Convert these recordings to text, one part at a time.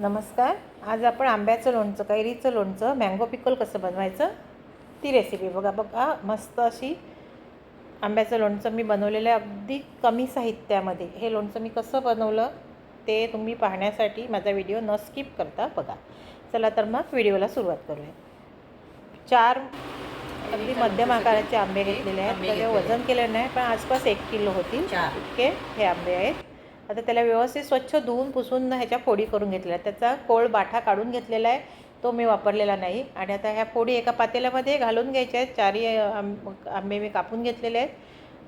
नमस्कार. आज आपण आंब्याचं लोणचं कैरीचं लोणचं मँगो पिकल कसं बनवायचं ती रेसिपी बघा बघा. मस्त अशी आंब्याचं लोणचं मी बनवलेलं आहे अगदी कमी साहित्यामध्ये. हे लोणचं मी कसं बनवलं ते तुम्ही पाहण्यासाठी माझा व्हिडिओ न स्किप करता बघा. चला तर मग व्हिडिओला सुरुवात करूया. चार अगदी मध्यम आकाराचे आंबे घेतलेले आहेत. त्याचे. वजन केलं नाही पण आसपास एक किलो होतील. इतके हे आंबे आहेत. आता त्याला व्यवस्थित स्वच्छ धुवून पुसून ह्याच्या फोडी करून घेतलेल्या आहेत. त्याचा कोळ बाठा काढून घेतलेला आहे. तो मी वापरलेला नाही. आणि आता ह्या फोडी एका पातेल्यामध्ये घालून घ्यायच्या आहेत. चारही आंबे मी कापून घेतलेले आहेत.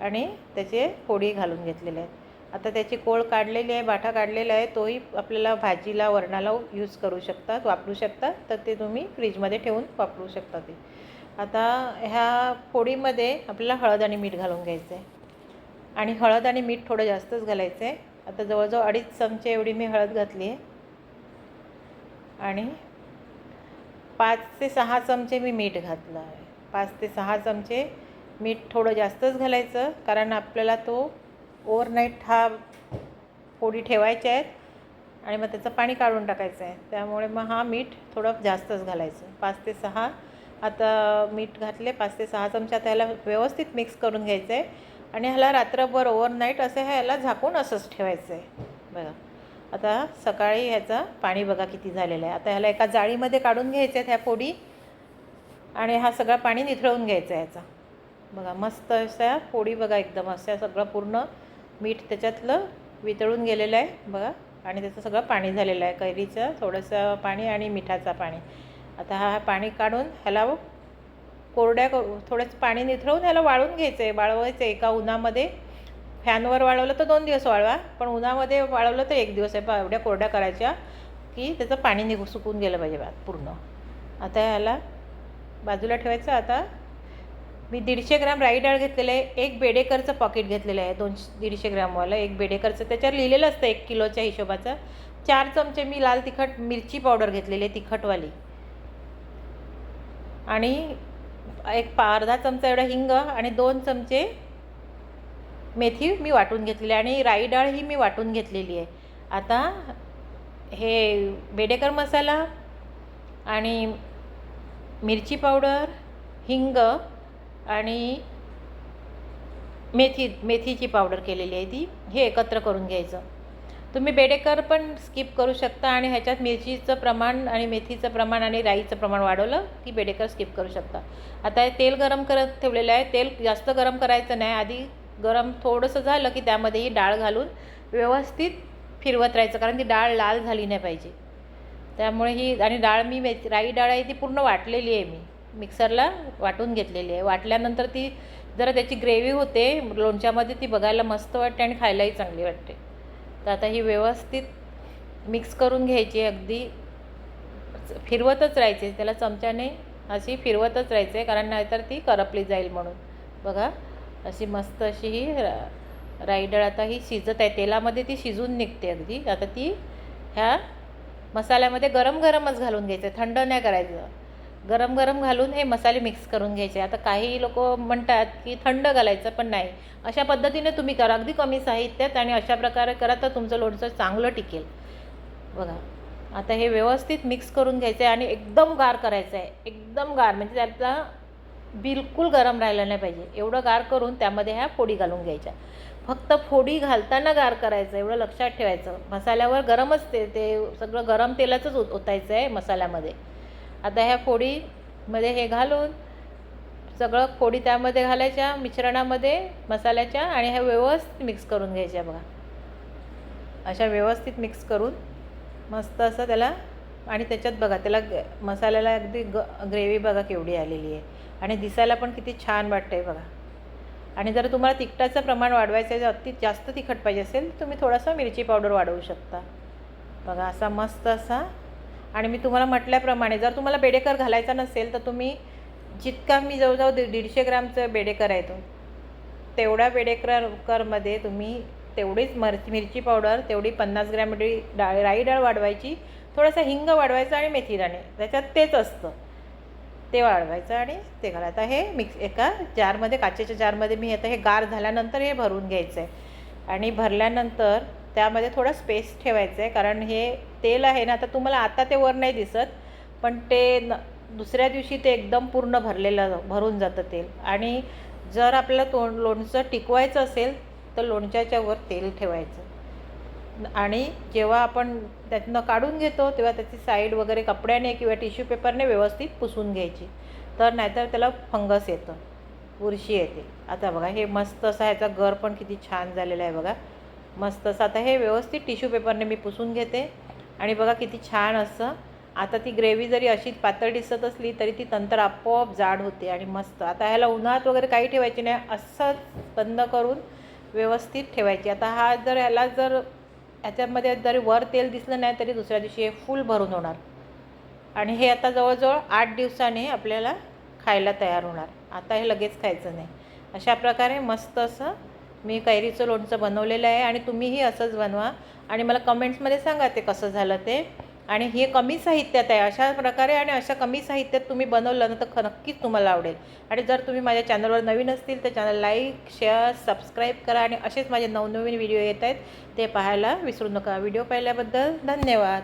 आणि त्याचे फोडी घालून घेतलेले आहेत. आता त्याची कोळ काढलेली आहे बाठा काढलेला आहे. तोही आपल्याला भाजीला वरणाला यूज करू शकतात वापरू शकता तर ते तुम्ही फ्रीजमध्ये ठेवून वापरू शकता ते. आता ह्या फोडीमध्ये आपल्याला हळद आणि मीठ घालून घ्यायचं आहे आणि हळद आणि मीठ थोडं जास्तच घालायचं आहे आता जवळजवळ अडीच चमचे एवढी मी हळद घातली आहे. आणि पाच ते सहा चमचे मी मीठ घातलं आहे. पाच ते सहा चमचे मीठ थोडं जास्तच घालायचं कारण आपल्याला तो ओव्हरनाईट हा फोडी ठेवायच्या आहेत आणि मग त्याचं पाणी काढून टाकायचं आहे. त्यामुळे मग हा मीठ थोडं जास्तच घालायचं. पाच ते सहा आता मीठ घातले पाच ते सहा चमचे त्याला व्यवस्थित मिक्स करून घ्यायचं आहे आणि ह्याला रात्रभर ओव्हरनाईट असं ह्याला झाकून असंच ठेवायचं आहे बघा. आता सकाळी ह्याचं पाणी बघा किती झालेलं आहे. आता ह्याला एका जाळीमध्ये काढून घ्यायचं आहेत ह्या फोडी आणि हा सगळं पाणी निथळून घ्यायचं आहे याचा. बघा मस्त अशा फोडी बघा एकदम. अशा सगळं पूर्ण मीठ त्याच्यातलं वितळून गेलेलं आहे. बघा. आणि त्याचं सगळं पाणी झालेलं आहे. कैरीचं थोडंसं पाणी आणि मिठाचं पाणी. आता हा पाणी काढून ह्याला कोरड्या करू थोडंसं पाणी निथळून ह्याला वाळून घ्यायचं आहे वाळवायचं आहे एका उन्हामध्ये. फॅनवर वाळवलं तर दोन दिवस वाळवा. पण उन्हामध्ये वाळवलं तर एक दिवस आहे पहा एवढ्या कोरड्या करायच्या की त्याचं पाणी निघू सुकून गेलं पाहिजे बा पूर्ण. आता ह्याला बाजूला ठेवायचं. आता मी दीडशे ग्राम राई डाळ घेतलेलं आहे. एक बेडेकरचं पॉकेट घेतलेलं आहे. दोनशे दीडशे ग्रामवालं एक बेडेकरचं. त्याच्यावर लिहिलेलं असतं एक किलोच्या हिशोबाचं. चार चमचे मी लाल तिखट मिरची पावडर घेतलेली आहे तिखटवाली. आणि एक पा अर्धा चमचा एवढा हिंग आणि दोन चमचे मेथी मी वाटून घेतलेली आहे आणि राई डाळ ही मी वाटून घेतलेली आहे. आता हे बेडेकर मसाला आणि मिरची पावडर हिंग आणि मेथी मेथीची पावडर केलेली आहे ती. हे एकत्र करून घ्यायचं. तुम्ही बेडेकर पण स्किप करू शकता आणि ह्याच्यात मिरचीचं प्रमाण आणि मेथीचं प्रमाण आणि राईचं प्रमाण वाढवलं की बेडेकर स्किप करू शकता. आता हे तेल गरम करत ठेवलेलं आहे. तेल जास्त गरम करायचं नाही. आधी गरम थोडंसं झालं की त्यामध्ये ही डाळ घालून व्यवस्थित फिरवत राहायचं कारण ती डाळ लाल झाली नाही पाहिजे. त्यामुळे ही आणि डाळ मी मेथी राई डाळ आहे ती पूर्ण वाटलेली आहे मी. मिक्सरला वाटून घेतलेली आहे. वाटल्यानंतर ती जरा त्याची ग्रेव्ही होते. लोणच्यामध्ये ती बघायला मस्त वाटते आणि खायलाही चांगली वाटते. तर आता ही व्यवस्थित मिक्स करून घ्यायची अगदी. फिरवतच राहायचे त्याला चमच्याने अशी फिरवतच राहायचे कारण नाहीतर ती करपली जाईल म्हणून. बघा अशी मस्त अशी ही राईडळ राई डाळ आता ही शिजत आहे. तेलामध्ये ती शिजून निघते अगदी. आता ती ह्या मसाल्यामध्ये गरम गरमच घालून घ्यायचं थंड नाही करायचं. गरम गरम घालून हे मसाले मिक्स करून घ्यायचे. आता काही लोक म्हणतात की थंड घालायचं पण नाही. अशा पद्धतीने तुम्ही करा. अगदी कमी साहित्यात आणि अशा प्रकारे करा तर तुमचं लोणचं चांगलं टिकेल. बघा. आता हे व्यवस्थित मिक्स करून घ्यायचं आहे आणि एकदम गार करायचं आहे एकदम गार. म्हणजे त्यातला बिलकुल गरम राहिलं नाही पाहिजे. एवढं गार करून त्यामध्ये ह्या फोडी घालून घ्यायच्या. फक्त फोडी घालताना गार करायचं. एवढं लक्षात ठेवायचं. मसाल्यावर गरमच ते ते सगळं गरम तेलाचंच ओत ओतायचं आहे मसाल्यामध्ये. आता ह्या फोडीमध्ये हे घालून सगळं फोडी त्यामध्ये घालायच्या मिश्रणामध्ये मसाल्याच्या आणि ह्या व्यवस्थित मिक्स करून घ्यायच्या बघा. अशा व्यवस्थित मिक्स करून मस्त असं त्याला आणि त्याच्यात बघा त्याला ग- मसाल्याला अगदी ग ग्रेव्ही बघा केवढी आलेली आहे. आणि दिसायला पण किती छान वाटतं आहे बघा. आणि जर तुम्हाला तिखटाचं प्रमाण वाढवायचं आहे अति जास्त तिखट पाहिजे असेल तुम्ही थोडासा मिरची पावडर वाढवू शकता. बघा असा मस्त असा आणि मी तुम्हाला म्हटल्याप्रमाणे जर तुम्हाला बेडेकर घालायचा नसेल तर तुम्ही जितका मी जवळजवळ दीड दीडशे ग्रामचं बेडेकर आहे तो. तेवढ्या बेडेकर करमध्ये तुम्ही तेवढीच मरची मिरची पावडर तेवढी पन्नास ग्रॅम डाळ राई डाळ वाढवायची थोडासा हिंग वाढवायचा आणि मेथी दाणे त्याच्यात तेच असतं. ते वाढवायचं आणि ते घालायचं आता हे मिक्स एका जारमध्ये काचेच्या जारमध्ये मी आता हे गार झाल्यानंतर हे भरून घ्यायचं आहे आणि भरल्यानंतर त्यामध्ये थोडा स्पेस ठेवायचं आहे कारण हे तेल आहे ना आता तुम्हाला आता ते वर नाही दिसत पण ते न दुसऱ्या दिवशी ते एकदम पूर्ण भरलेलं भरून जातं तेल. आणि जर आपल्याला तोंड लोणचं टिकवायचं असेल तर लोणच्याच्या वर तेल ठेवायचं. आणि जेव्हा आपण त्यातनं काढून घेतो तेव्हा त्याची साईड वगैरे कपड्याने किंवा टिश्यू पेपरने व्यवस्थित पुसून घ्यायची. तर नाहीतर त्याला फंगस येतं. बुरशी येते. आता बघा हे मस्त असा ह्याचा गर पण किती छान झालेला आहे बघा. मस्त असं आता हे व्यवस्थित टिश्यू पेपरने मी पुसून घेते. आणि बघा किती छान असं. आता ती ग्रेव्ही जरी अशीच पातळ दिसत असली तरी ती नंतर आपोआप जाड होते आणि मस्त. आता ह्याला उन्हात वगैरे काही ठेवायची नाही असंच बंद करून व्यवस्थित ठेवायची. आता हा जर ह्याला जर ह्याच्यामध्ये जरी वर तेल दिसलं नाही तरी दुसऱ्या दिवशी हे फुल भरून होणार. आणि हे आता जवळजवळ आठ दिवसाने आपल्याला खायला तयार होणार. आता हे लगेच खायचं नाही. अशा प्रकारे मस्त असं मी कैरीचं लोणचं बनवलेलं आहे आणि तुम्हीही असंच बनवा. आणि मला कमेंट्समध्ये सांगा ते कसं झालं ते. आणि हे कमी साहित्यात आहे अशा प्रकारे आणि अशा कमी साहित्यात तुम्ही बनवलं ना तर ख नक्कीच तुम्हाला आवडेल. आणि जर तुम्ही माझ्या चॅनलवर नवीन असतील तर चॅनल लाईक शेअर सबस्क्राईब करा आणि असेच माझे नवनवीन व्हिडिओ येत आहेत ते पाहायला विसरू नका. व्हिडिओ पाहिल्याबद्दल धन्यवाद.